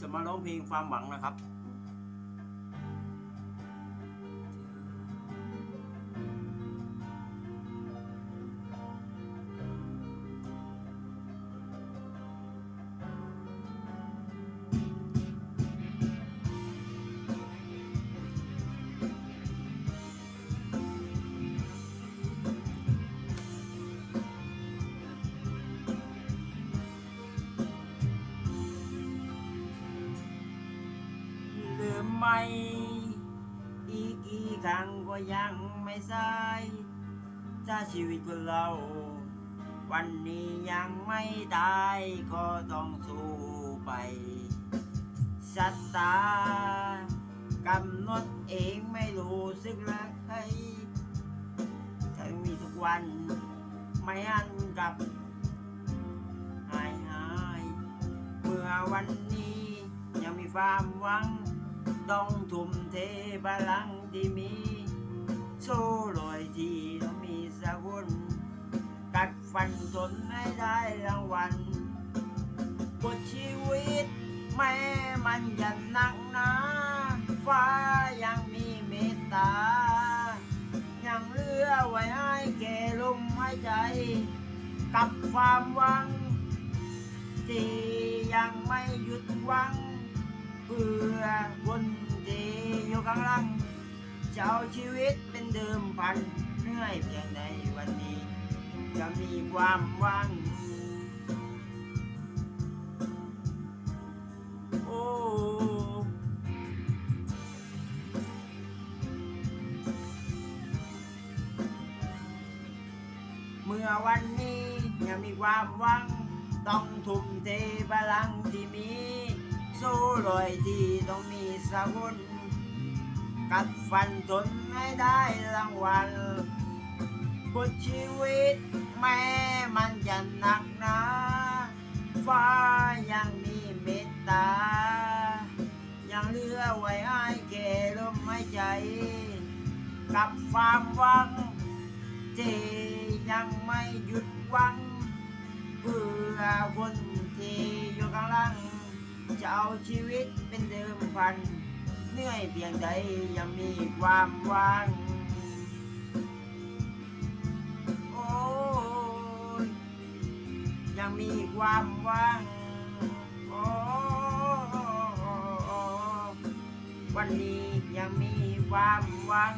จะมาร้องเพลงความหวังนะครับ ลืมไหมอีกกี่ครั้งก็ยังไม่สายถ้าชีวิตคนเรา วันนี้ยังไม่ตายก็ต้องสู้ไปสัตตากำหนดเองไม่รู้สึกรักใครถ้ามีทุกวันไม่หันกลับหายหาย เมื่อวันนี้ยังมีความหวัง ต้องทุ่มเทพลังที่มี โซ่ลอยที่ต้องมีสักคนกัดฟันทนให้ได้รางวัลบทชีวิต แม้มันจะหนักหนาฟ้ายังมีเมตตา ยังเลือไว้ให้แก่ลมหายใจ กับความหวังที่ยังไม่หยุดหวัง เพื่อคนที่อยู่ข้างหลังจะเอาชีวิตเป็นเดิมพันเหนื่อยเพียงในวันนี้ จะมีความหวังโอ้เมื่อวันนี้ยังมีความหวัง ต้องทุ่มเทพลังที่มี รอยที่ต้องมีสักคนกัดฟันทนให้ได้รางวัลบทชีวิตแม้มันจะหนักหนาฟ้ายังมีเมตตา ยังเหลือไว้ให้แก่ลมหายใจ กับความหวังที่ยังไม่หยุดหวังเพื่อคนที่อยู่ข้างหล่าง จะเอาชีวิตเป็นเดิมพัน เหนื่อยเพียงใดยังมีความหวังโอ้ยยังมีความหวังโอ้วันนี้ยังมีความหวัง